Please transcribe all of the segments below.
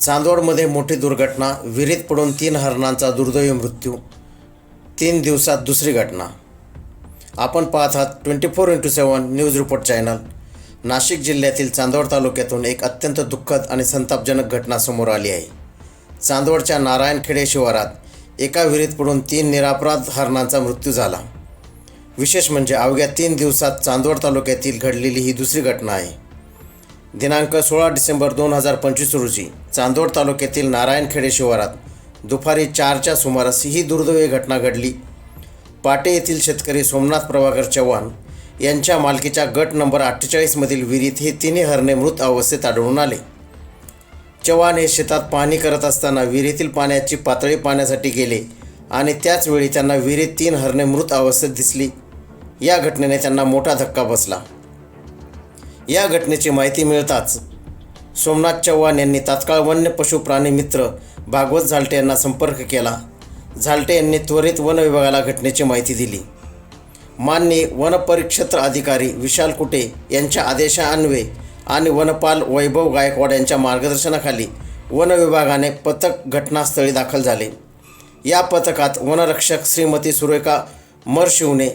चांदवडमध्ये मोठी दुर्घटना विहिरीत पडून तीन हरणांचा दुर्दैवी मृत्यू तीन दिवसात दुसरी घटना. आपण पाहत आहात twenty four into seven news report channel. Nashik जिल्ह्यातील चांदवड तालुक्यातून एक अत्यंत दुःखद आणि संतापजनक घटना समोर आली आहे. चांदवडच्या नारायणखेडे शिवारात एका विहिरीत पडून तीन निरापराध हरणांचा मृत्यू झाला. विशेष म्हणजे अवघ्या तीन दिवसात चांदवड तालुक्यातील घडलेली ही दुसरी घटना आहे. दिनांक सोळा डिसेंबर दोन हजार पंचवीस रोजी चांदोड तालुक्यातील नारायणखेडे शिवारात दुपारी चारच्या सुमारास ही दुर्दैवी घटना घडली. पाटे येथील शेतकरी सोमनाथ प्रभाकर चव्हाण यांच्या मालकीच्या गट नंबर अठ्ठेचाळीसमधील विहिरीत हे तिन्ही हरणे मृत अवस्थेत आढळून आले. चव्हाण हे शेतात पाणी करत असताना विहिरीतील पाण्याची पातळी पाहण्यासाठी गेले आणि त्याचवेळी त्यांना विहिरीत तीन हरणे मृत अवस्थेत दिसली. या घटनेने त्यांना मोठा धक्का बसला. या घटनेची माहिती मिळताच सोमनाथ चव्हाण यांनी तात्काळ वन्य पशु प्राणी मित्र भागवत झालटे यांना संपर्क केला. झालटे यांनी त्वरित वन विभागाला घटनेची माहिती दिली. माननी वनपरिक्षेत्र अधिकारी विशाल कुटे यांच्या आदेशान्वये आणि वनपाल वैभव गायकवाड यांच्या मार्गदर्शनाखाली वन विभागाने पथक घटनास्थळी दाखल झाले. या पथकात वनरक्षक श्रीमती सुरेखा मरशिवने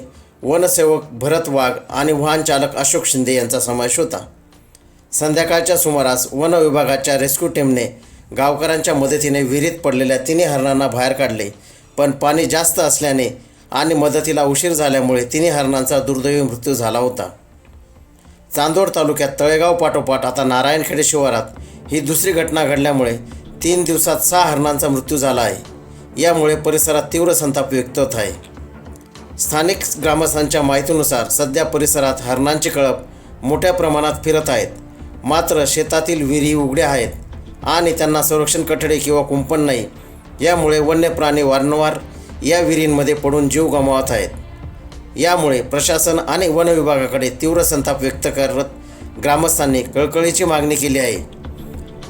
वनसेवक भरत वाघ आणि वाहनचालक अशोक शिंदे यांचा समावेश होता. संध्याकाळच्या सुमारास वन विभागाच्या रेस्क्यू टीमने गावकऱ्यांच्या मदतीने विहिरीत पडलेल्या तिन्ही हरणांना बाहेर काढले. पण पाणी जास्त असल्याने आणि मदतीला उशीर झाल्यामुळे तिन्ही हरणांचा दुर्दैवी मृत्यू झाला होता. चांदोड तालुक्यात तळेगाव पाठोपाठ आता नारायणखेडे शिवारात ही दुसरी घटना घडल्यामुळे तीन दिवसात सहा हरणांचा मृत्यू झाला आहे. यामुळे परिसरात तीव्र संताप व्यक्त होत आहे. स्थानिक ग्रामस्थांच्या माहितीनुसार सध्या परिसरात हरणांची कळप मोठ्या प्रमाणात फिरत आहेत. मात्र शेतातील विहिरी उघड्या आहेत आणि त्यांना संरक्षण कठडे किंवा कुंपण नाही. यामुळे वन्य प्राणी वारंवार या विहिरींमध्ये पडून जीव गमावत आहेत. यामुळे प्रशासन आणि वन विभागाकडे तीव्र संताप व्यक्त करत ग्रामस्थांनी कळकळीची मागणी केली आहे.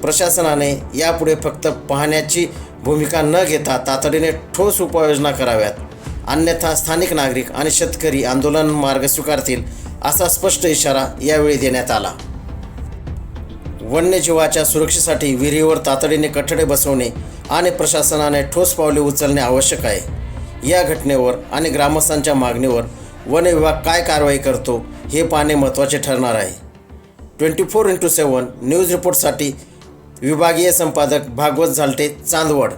प्रशासनाने यापुढे फक्त पाहण्याची भूमिका न घेता तातडीने ठोस उपाययोजना कराव्यात. अन्यथा स्थानिक नागरिक आणि शेतकरी आंदोलन मार्ग स्वीकारतील असा स्पष्ट इशारा यावेळी देण्यात आला. वन्यजीवाच्या सुरक्षेसाठी विहिरीवर तातडीने कठडे बसवणे आणि प्रशासनाने ठोस पावले उचलणे आवश्यक आहे. या घटनेवर आणि ग्रामस्थांच्या मागणीवर वन विभाग काय कारवाई करतो हे पाहणे महत्त्वाचे ठरणार आहे. Twenty four into seven news रिपोर्टसाठी विभागीय संपादक भागवत झालटे चांदवड.